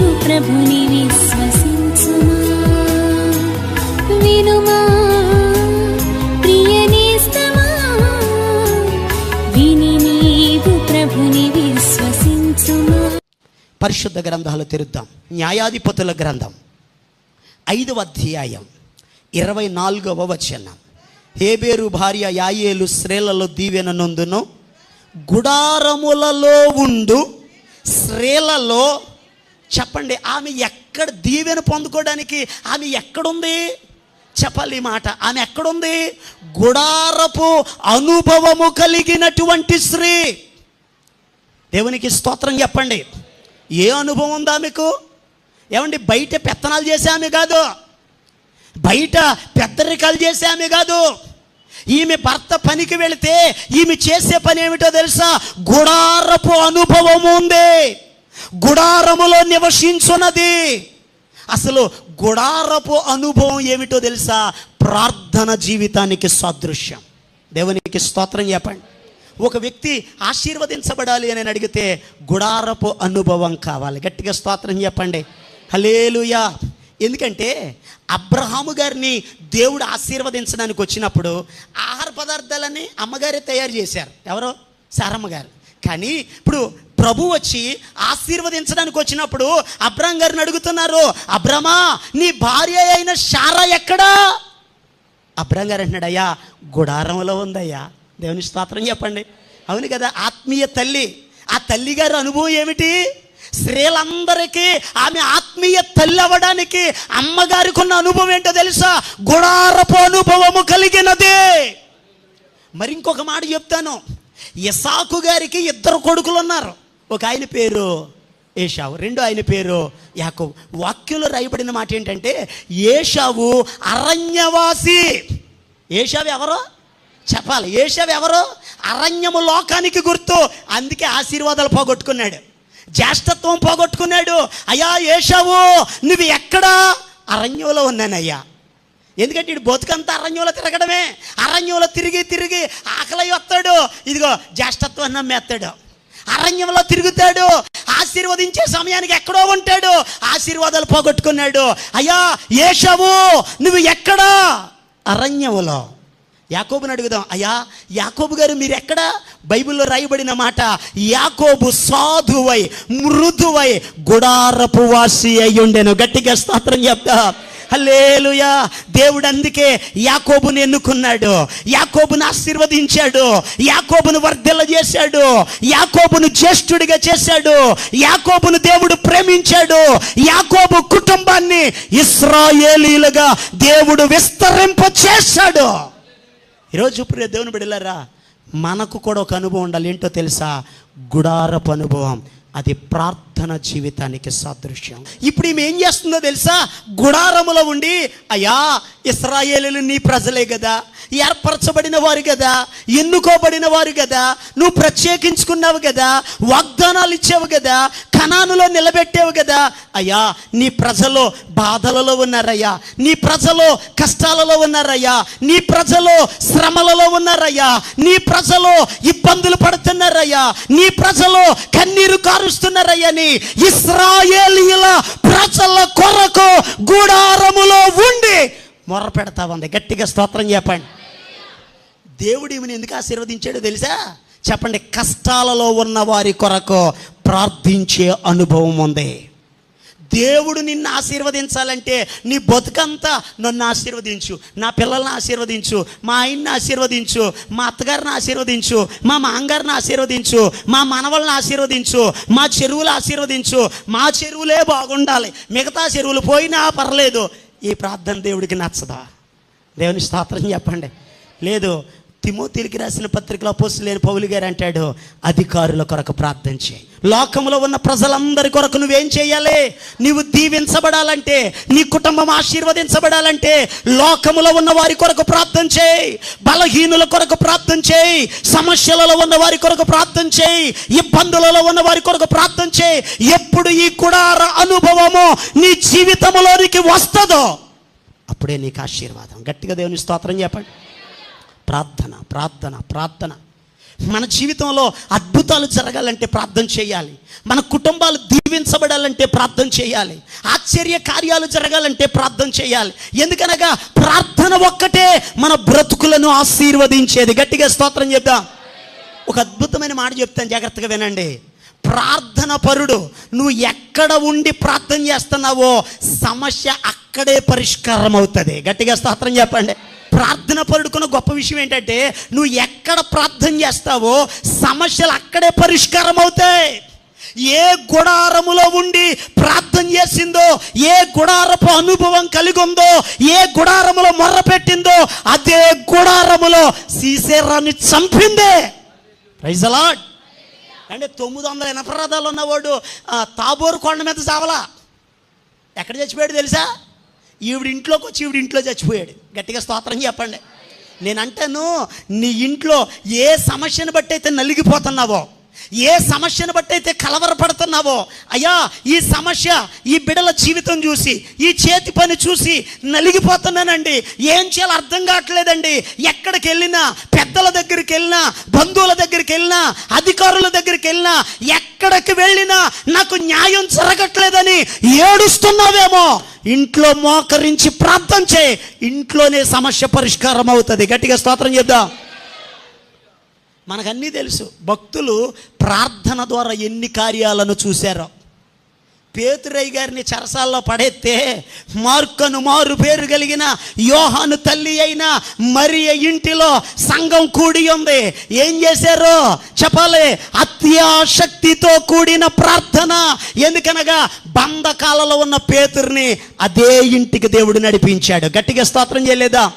నీవు ప్రభుని విశ్వసించుమా. వినుమా ప్రియనేస్తమా. విని నీవు ప్రభుని విశ్వసించుమా. పరిశుద్ధ గ్రంథాలు తెరుద్దాం. న్యాయాధిపతుల గ్రంథం. ఐదవ అధ్యాయం. ఇరవై నాలుగవ వచనం. హేబేరు భార్య యాయేలు స్త్రీలలో దీవెన నందును. గుడారములలో ఉండు. స్త్రీలలో చెప్పండి ఆమె ఎక్కడ దీవెన పొందుకోవడానికి ఆమె ఎక్కడుంది? చెప్పాలి ఈ మాట. ఆమె ఎక్కడుంది? గుడారపు అనుభవము కలిగినటువంటి స్త్రీ. దేవునికి స్తోత్రం చెప్పండి. ఏ అనుభవం ఉందా మీకు ఏమండి బయట పెత్తనాలు చేసే ఆమె కాదు. బయట పెద్దరికాలు చేసే ఆమె కాదు. ఈమె భర్త పనికి వెళితే ఈమె చేసే పని ఏమిటో తెలుసా? గుడారపు అనుభవం ఉంది. గుడారములో నివసించున్నది అసలు గుడారపు అనుభవం ఏమిటో తెలుసా? ప్రార్థన జీవితానికి సాదృశ్యం. దేవునికి స్తోత్రం చెప్పండి. ఒక వ్యక్తి ఆశీర్వదించబడాలి అని అడిగితే గుడారపు అనుభవం కావాలి. గట్టిగా స్తోత్రం చెప్పండి. హలేలుయా ఎందుకంటే అబ్రహాము గారిని దేవుడు ఆశీర్వదించడానికి వచ్చినప్పుడు ఆహార పదార్థాలని అమ్మగారే తయారు చేశారు. ఎవరో? సారమ్మ గారు. కానీ ఇప్పుడు ప్రభు వచ్చి ఆశీర్వదించడానికి వచ్చినప్పుడు అబ్రహం గారిని అడుగుతున్నారు అబ్రమా నీ భార్య అయిన శారా ఎక్కడా? అబ్రహం గారు అంటున్నాడు అయ్యా గుడారంలో ఉందయ్యా. దేవుని స్తోత్రం చెప్పండి. అవును కదా ఆత్మీయ తల్లి. ఆ తల్లి గారి అనుభవం ఏమిటి? స్త్రీలందరికీ ఆమె ఆత్మీయ తల్లి అవ్వడానికి అమ్మగారికి ఉన్న అనుభవం ఏంటో తెలుసా? గుడారపు అనుభవము కలిగినదే. మరి ఇంకొక మాట చెప్తాను. ఇసాకు గారికి ఇద్దరు కొడుకులు ఉన్నారు. ఒక ఆయన పేరు ఏషావు రెండు ఆయన పేరు యాకోబు. వాక్యంలో రాయబడిన మాట ఏంటంటే ఏషావు అరణ్యవాసి. ఏషావు ఎవరు? చెప్పాలి. ఏషావు ఎవరు? అరణ్యము లోకానికి గుర్తు. అందుకే ఆశీర్వాదాలు పోగొట్టుకున్నాడు. జ్యేష్ఠత్వం పోగొట్టుకున్నాడు. అయ్యా ఏషావు నువ్వు ఎక్కడా? అరణ్యంలో ఉన్నానయ్యా. ఎందుకంటే ఇటు బతుకంతా అరణ్యంలో తిరగడమే. అరణ్యంలో తిరిగి తిరిగి ఆకలి వస్తాడు. ఇదిగో జ్యేష్ఠత్వం నమ్మేస్తాడు. అరణ్యంలో తిరుగుతాడు. ఆశీర్వదించే సమయానికి ఎక్కడో ఉంటాడు. ఆశీర్వాదాలు పోగొట్టుకున్నాడు. అయ్యా ఏషవు నువ్వు ఎక్కడా? అరణ్యములో యాకోబుని అడుగుదాం. అయ్యా యాకోబు గారు మీరు ఎక్కడ బైబిల్లో రాయబడిన మాట యాకోబు సాధువై మృదువై గుడారపు వాసి అయ్యుండెను. గట్టిగా స్తోత్రం చెప్తా హల్లేలుయా. దేవుడు అందుకే యాకోబుని ఎన్నుకున్నాడు. యాకోబును ఆశీర్వదించాడు. యాకోబును వర్ధల చేశాడు. యాకోబును జ్యేష్ఠుడిగా చేశాడు. యాకోబును దేవుడు ప్రేమించాడు. యాకోబు కుటుంబాన్ని ఇస్రాయేలీలుగా దేవుడు విస్తరింప చేశాడు. ఈరోజు ప్రియ దేవుని బిడలారా మనకు కూడా ఒక అనుభవం ఉండాలి. ఏంటో తెలుసా? గుడారపు అనుభవం. అది ప్రార్థన జీవితానికి సాదృశ్యం. ఇప్పుడు ఈమె ఏం చేస్తుందో తెలుసా? గుడారములో ఉండి అయ్యా ఇస్రాయేలీలు నీ ప్రజలే కదా ఏర్పరచబడిన వారు కదా ఎన్నుకోబడిన వారు కదా నువ్వు ప్రత్యేకించుకున్నావు కదా వాగ్దానాలు ఇచ్చావు కదా కణానులో నిలబెట్టావు కదా అయ్యా నీ ప్రజలు బాధలలో ఉన్నారయ్యా నీ ప్రజలు కష్టాలలో ఉన్నారయ్యా నీ ప్రజలు శ్రమలలో ఉన్నారయ్యా నీ ప్రజలు ఇబ్బందులు పడుతున్నారయ్యా నీ ప్రజలు కన్నీరు కారు అని ఇస్రాయేలీల ప్రజల కొరకు గుడారములో ఉండి మొర్ర పెడతా ఉంది గట్టిగా స్తోత్రం చెప్పండి. దేవుడు ఈమెను ఎందుకు ఆశీర్వదించాడో తెలుసా? చెప్పండి కష్టాలలో ఉన్న వారి కొరకు ప్రార్థించే అనుభవం ఉంది. దేవుడు నిన్ను ఆశీర్వదించాలంటే నీ బతుకంతా నన్ను ఆశీర్వదించు నా పిల్లల్ని ఆశీర్వదించు మా ఆయన్ని ఆశీర్వదించు మా అత్తగారిని ఆశీర్వదించు మా మాంగారిని ఆశీర్వదించు మా మనవల్ని ఆశీర్వదించు మా చెరువులు ఆశీర్వదించు మా చెరువులే బాగుండాలి మిగతా చెరువులు పోయినా పర్లేదు. ఈ ప్రార్థన దేవుడికి నచ్చదా? దేవుని స్తోత్రం చెప్పండి. లేదు తిమోతిలికి రాసిన పత్రికలో పోస్ట్ లేని పౌలు గారు అంటాడు అధికారుల కొరకు ప్రార్థన చేయి. లోకంలో ఉన్న ప్రజలందరి కొరకు నువ్వేం చేయాలి? నీవు దీవించబడాలంటే నీ కుటుంబం ఆశీర్వదించబడాలంటే లోకములో ఉన్న వారి కొరకు ప్రార్థన చేయి. బలహీనుల కొరకు ప్రార్థన చేయి. సమస్యలలో ఉన్న వారి కొరకు ప్రార్థన చేయి. ఇబ్బందులలో ఉన్న వారి కొరకు ప్రార్థన చేయి. ఎప్పుడు ఈ కుడార అనుభవము నీ జీవితంలోనికి వస్తుందో అప్పుడే నీకు ఆశీర్వాదం. గట్టిగా దేవుని స్తోత్రం చెప్పండి. ప్రార్థన ప్రార్థన ప్రార్థన. మన జీవితంలో అద్భుతాలు జరగాలంటే ప్రార్థన చేయాలి. మన కుటుంబాలు దీవించబడాలంటే ప్రార్థన చేయాలి. ఆశ్చర్య కార్యాలు జరగాలంటే ప్రార్థన చేయాలి. ఎందుకనగా ప్రార్థన ఒక్కటే మన బ్రతుకులను ఆశీర్వదించేది. గట్టిగా స్తోత్రం చెప్దాం. ఒక అద్భుతమైన మాట చెప్తాను జాగ్రత్తగా వినండి. ప్రార్థన పరుడు నువ్వు ఎక్కడ ఉండి ప్రార్థన చేస్తున్నావో సమస్య అక్కడే పరిష్కారం అవుతుంది గట్టిగా స్తోత్రం చెప్పండి. ప్రార్థన పరుడుకున్న గొప్ప విషయం ఏంటంటే నువ్వు ఎక్కడ ప్రార్థన చేస్తావో సమస్యలు అక్కడే పరిష్కారం అవుతాయి ఏ గుడారములో ఉండి ప్రార్థన చేసిందో ఏ గుడారపు అనుభవం కలిగి ఉందో ఏ గుడారములో మొర్ర పెట్టిందో అదే గుడారములో సీసేరాన్ని చంపిందే. ప్రైజలాడ్ అంటే తొమ్మిది వందల ఎనపరాధాలు ఉన్నవాడు ఆ, తాబోరు కొండ మీద చావలా. ఎక్కడ చచ్చిపోయాడు తెలుసా? ఈవిడ ఇంట్లోకి వచ్చి ఈవిడ ఇంట్లో చచ్చిపోయాడు. గట్టిగా స్తోత్రం చెప్పండి. నేనంటాను నీ ఇంట్లో ఏ సమస్యను బట్టి అయితే నలిగిపోతున్నావో ఏ సమస్యను బట్టి అయితే కలవరపడుతున్నావో అయ్యా ఈ సమస్య ఈ బిడల జీవితం చూసి ఈ చేతి పని చూసి నలిగిపోతున్నానండి. ఏం చేయాలో అర్థం కావట్లేదండి. ఎక్కడికి వెళ్ళినా పెద్దల దగ్గరికి వెళ్ళినా బంధువుల దగ్గరికి వెళ్ళినా అధికారుల దగ్గరికి వెళ్ళినా ఎక్కడికి వెళ్ళినా నాకు న్యాయం జరగట్లేదని ఏడుస్తున్నావేమో. ఇంట్లో మోకరించి ప్రార్థన చేయి. ఇంట్లోనే సమస్య పరిష్కారం అవుతుంది. గట్టిగా స్తోత్రం చేద్దాం. మనకన్నీ తెలుసు. భక్తులు ప్రార్థన ద్వారా ఎన్ని కార్యాలను చూశారో. పేతురయ్య గారిని చరసాల్లో పడేస్తే మార్కను మారు పేరు కలిగిన యోహాను తల్లి అయిన మరి ఇంటిలో సంఘం కూడి ఉంది. ఏం చేశారు? చెప్పాలి. అత్యాశక్తితో కూడిన ప్రార్థన. ఎందుకనగా బంధకాలలో ఉన్న పేతుర్ని అదే ఇంటికి దేవుడు నడిపించాడు. గట్టిగా స్తోత్రం చేయలేదా?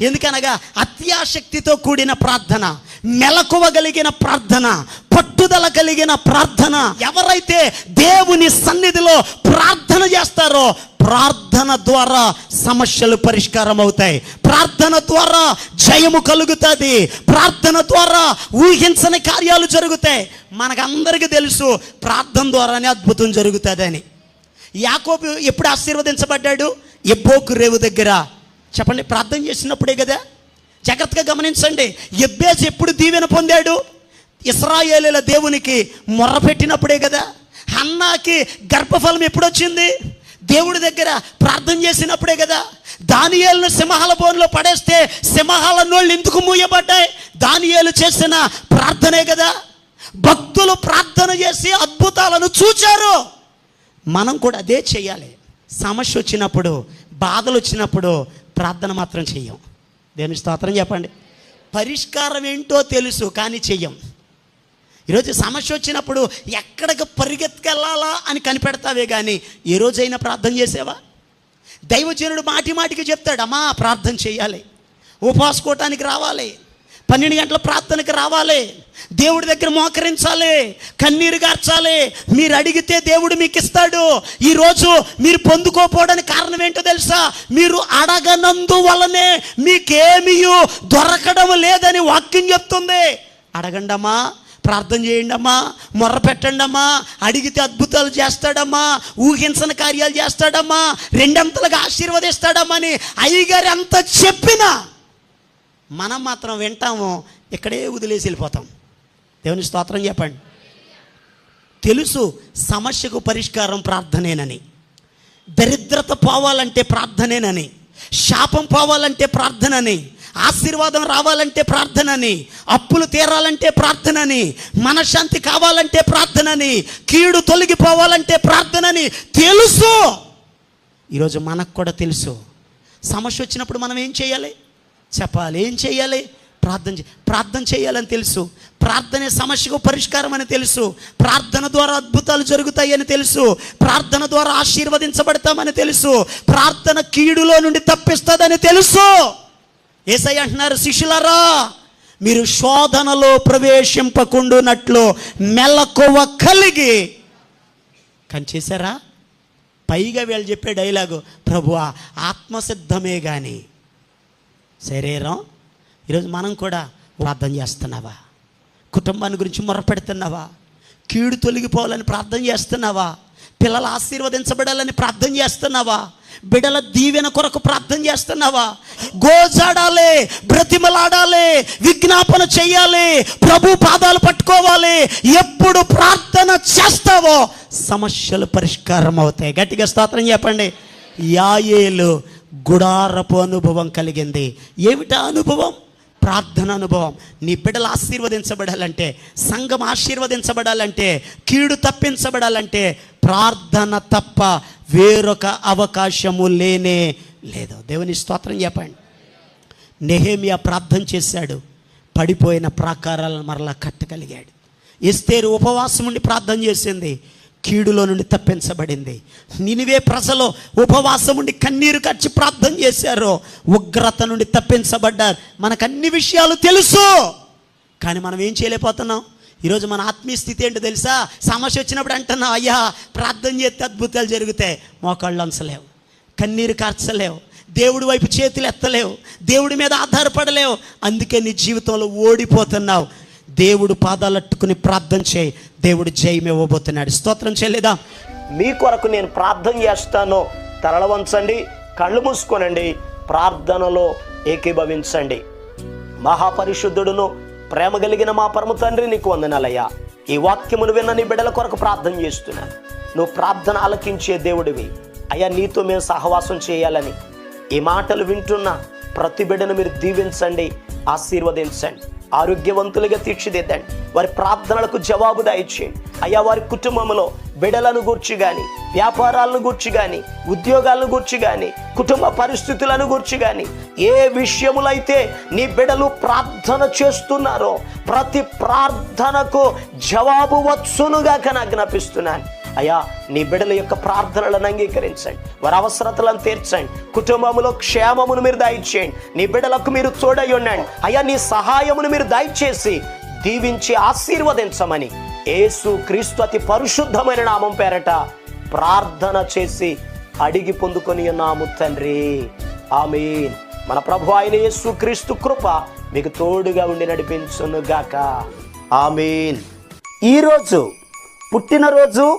ఎందుకనగా అత్యాశక్తితో కూడిన ప్రార్థన. మెలకువ కలిగిన ప్రార్థన పట్టుదల కలిగిన ప్రార్థన. ఎవరైతే దేవుని సన్నిధిలో ప్రార్థన చేస్తారో ప్రార్థన ద్వారా సమస్యలు పరిష్కారం అవుతాయి ప్రార్థన ద్వారా జయము కలుగుతుంది. ప్రార్థన ద్వారా ఊహించని కార్యాలు జరుగుతాయి. మనకందరికీ తెలుసు ప్రార్థన ద్వారానే అద్భుతం జరుగుతుందని. యాకోబు ఎప్పుడు ఆశీర్వదించబడ్డాడు? ఎబ్బోకు రేవు దగ్గర. చెప్పండి ప్రార్థన చేసినప్పుడే కదా? జాగ్రత్తగా గమనించండి. ఎబ్బేజ్ ఎప్పుడు దీవెన పొందాడు? ఇస్రాయేలీల దేవునికి మొర్ర పెట్టినప్పుడే కదా. హన్నాకి గర్భఫలం ఎప్పుడొచ్చింది? దేవుడి దగ్గర ప్రార్థన చేసినప్పుడే కదా. దానియాలను సింహాల బోన్లో పడేస్తే సింహాల నోళ్ళు ఎందుకు మూయబడ్డాయి? దానియాలు చేసిన ప్రార్థనే కదా. భక్తులు ప్రార్థన చేసి అద్భుతాలను చూచారు. మనం కూడా అదే చేయాలి. సమస్య వచ్చినప్పుడు బాధలు వచ్చినప్పుడు ప్రార్థన మాత్రం చెయ్యం దేని స్తోత్రం చెప్పండి? పరిష్కారం ఏంటో తెలుసు కానీ చెయ్యం. ఈరోజు సమస్య వచ్చినప్పుడు ఎక్కడికి పరిగెత్తుకెళ్ళాలా అని కనిపెడతావే కానీ ఏ రోజైనా ప్రార్థన చేసేవా? దైవజనుడు మాటి మాటికి చెప్తాడు అమ్మా ప్రార్థన చేయాలి. ఉపవాసుకోవటానికి రావాలి. పన్నెండు గంటల ప్రార్థనకి రావాలి. దేవుడి దగ్గర మోకరించాలి. కన్నీరు గార్చాలి. మీరు అడిగితే దేవుడు మీకు ఇస్తాడు. ఈరోజు మీరు పొందుకోపోవడానికి కారణం ఏంటో తెలుసా? మీరు అడగనందు వలనే మీకేమీ దొరకడం లేదని వాక్యం చెప్తుంది. అడగండమ్మా ప్రార్థన చేయండమ్మా మొర్ర పెట్టండమ్మా అడిగితే అద్భుతాలు చేస్తాడమ్మా ఊహించని కార్యాలు చేస్తాడమ్మా రెండంతలుగా ఆశీర్వదిస్తాడమ్మా అని అయ్యగారు అంత చెప్పినా మనం మాత్రం వింటాము ఇక్కడే వదిలేసి వెళ్ళిపోతాం. దేవుని స్తోత్రం చెప్పండి. తెలుసు సమస్యకు పరిష్కారం ప్రార్థనేనని. దరిద్రత పోవాలంటే ప్రార్థనేనని. శాపం పోవాలంటే ప్రార్థనని. ఆశీర్వాదం రావాలంటే ప్రార్థనని. అప్పులు తీరాలంటే ప్రార్థనని. మనశ్శాంతి కావాలంటే ప్రార్థనని. కీడు తొలగిపోవాలంటే ప్రార్థనని. తెలుసు. ఈరోజు మనకు కూడా తెలుసు. సమస్య వచ్చినప్పుడు మనం ఏం చేయాలి? చెప్పాలి. ఏం చేయాలి? ప్రార్థన చే ప్రార్థన చేయాలని తెలుసు. ప్రార్థనే సమస్యకు పరిష్కారం అని తెలుసు. ప్రార్థన ద్వారా అద్భుతాలు జరుగుతాయని తెలుసు. ప్రార్థన ద్వారా ఆశీర్వదించబడతామని తెలుసు. ప్రార్థన కీడులో నుండి తప్పిస్తుందని తెలుసు. ఏసై అంటున్నారు శిష్యులారా మీరు శోధనలో ప్రవేశింపకుండునట్లు మెలకువ కలిగి కానీ చేశారా? పైగా వీళ్ళు చెప్పే డైలాగు ప్రభువా ఆత్మసిద్ధమే కానీ శరీరం. ఈరోజు మనం కూడా ప్రార్థన చేస్తున్నావా? కుటుంబాన్ని గురించి మొరపెడుతున్నావా? కీడు తొలగిపోవాలని ప్రార్థన చేస్తున్నావా? పిల్లలు ఆశీర్వదించబడాలని ప్రార్థన చేస్తున్నావా? బిడల దీవెన కొరకు ప్రార్థన చేస్తున్నావా? గోజాడాలి బ్రతిమలాడాలి విజ్ఞాపన చెయ్యాలి ప్రభు పాదాలు పట్టుకోవాలి. ఎప్పుడు ప్రార్థన చేస్తావో సమస్యలు పరిష్కారం అవుతాయి. గట్టిగా స్తోత్రం చెప్పండి. యాయేలు గుడారపు అనుభవం కలిగింది. ఏమిటా అనుభవం? ప్రార్థన అనుభవం. నీ బిడ్డలు ఆశీర్వదించబడాలంటే సంఘం ఆశీర్వదించబడాలంటే కీడు తప్పించబడాలంటే ప్రార్థన తప్ప వేరొక అవకాశము లేనే లేదు. దేవుని స్తోత్రం చెప్పండి. నెహేమియా ప్రార్థన చేశాడు. పడిపోయిన ప్రాకారాలను మరలా కట్టగలిగాడు. ఎస్తేరు ఉపవాసం ఉండి ప్రార్థన చేసింది. కీడులో నుండి తప్పించబడింది. నినివే ప్రజలు ఉపవాసం ఉండి కన్నీరు కచ్చి ప్రార్థన చేశారు. ఉగ్రత నుండి తప్పించబడ్డారు. మనకు అన్ని విషయాలు తెలుసు. కానీ మనం ఏం చేయలేకపోతున్నాం? ఈరోజు మన ఆత్మీయ స్థితి ఏంటో తెలుసా? సమస్య వచ్చినప్పుడు అంటున్నాం అయ్యా ప్రార్థన చేస్తే అద్భుతాలు జరుగుతాయి. మోకాళ్ళు అంచలేవు. కన్నీరు కార్చలేవు. దేవుడి వైపు చేతులు ఎత్తలేవు. దేవుడి మీద ఆధారపడలేవు. అందుకే నీ జీవితంలో ఓడిపోతున్నావు. దేవుడు పాదాలట్టుకుని ప్రార్థన చేయి. దేవుడు జయం ఇవ్వబోతున్నాడు. స్తోత్రం చేయలేదా? మీ కొరకు నేను ప్రార్థన చేస్తాను. తరల వంచండి కళ్ళు మూసుకోనండి ప్రార్థనలో ఏకీభవించండి. మహాపరిశుద్ధుడును ప్రేమ కలిగిన మా పరమ తండ్రి నీకు వందనాలయ్యా. ఈ వాక్యమును విన్న నీ బిడ్డల కొరకు ప్రార్థన చేస్తున్నాను. నువ్వు ప్రార్థన ఆలకించే దేవుడివి. అయ్యా నీతో మేము సహవాసం చేయాలని ఈ మాటలు వింటున్న ప్రతి బిడ్డను మీరు దీవించండి ఆశీర్వదించండి. ఆరోగ్యవంతులుగా తీర్చిదిద్దండి. వారి ప్రార్థనలకు జవాబు దాయిచ్చేయండి. అయ్యా వారి కుటుంబంలో బిడలను గూర్చి కానీ వ్యాపారాలను గూర్చి కానీ ఉద్యోగాలను గూర్చి కానీ కుటుంబ పరిస్థితులను గూర్చి కానీ ఏ విషయములైతే నీ బిడలు ప్రార్థన చేస్తున్నారో ప్రతి ప్రార్థనకు జవాబు వచ్చునుగాక నాకు జ్ఞాపిస్తున్నాను అయ్యా నీ బిడ్డల యొక్క ప్రార్థనలను అంగీకరించండి. వారి అవసరతలను తీర్చండి. కుటుంబములో క్షేమమును మీరు దయచేయండి. నీ బిడ్డలకు మీరు తోడై ఉండండి. అయ్యా నీ సహాయమును మీరు దయచేసి దీవించి ఆశీర్వదించమని ఏసు క్రీస్తు అతి పరిశుద్ధమైన నామం పేరట ప్రార్థన చేసి అడిగి పొందుకొని ఉన్నాము తండ్రి. ఆమీన్. మన ప్రభు ఆయన యేసు క్రీస్తు కృప మీకు తోడుగా ఉండి నడిపించునుగాక. ఆమీన్. ఈరోజు పుట్టినరోజు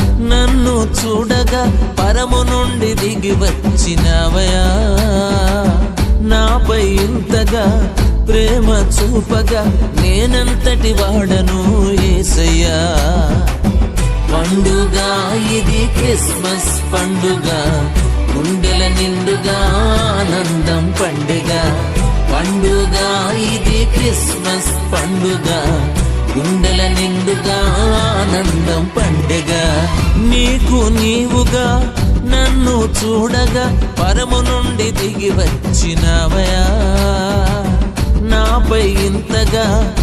నన్ను చూడగా పరము నుండి దిగి వచ్చినవయా? నాపై ఇంతగా ప్రేమ చూపగా నేనంతటి వాడను ఏసయ్యా. పండుగ ఇది క్రిస్మస్ పండుగ గుండెల నిండుగా ఆనందం పండుగ. పండుగ ఇది క్రిస్మస్ పండుగ గుండెల నిండుగా ఆనందం పండుగ. నీకు నీవుగా నన్ను చూడగా పరము నుండి దిగి వచ్చినవయా. నాపై ఇంతగా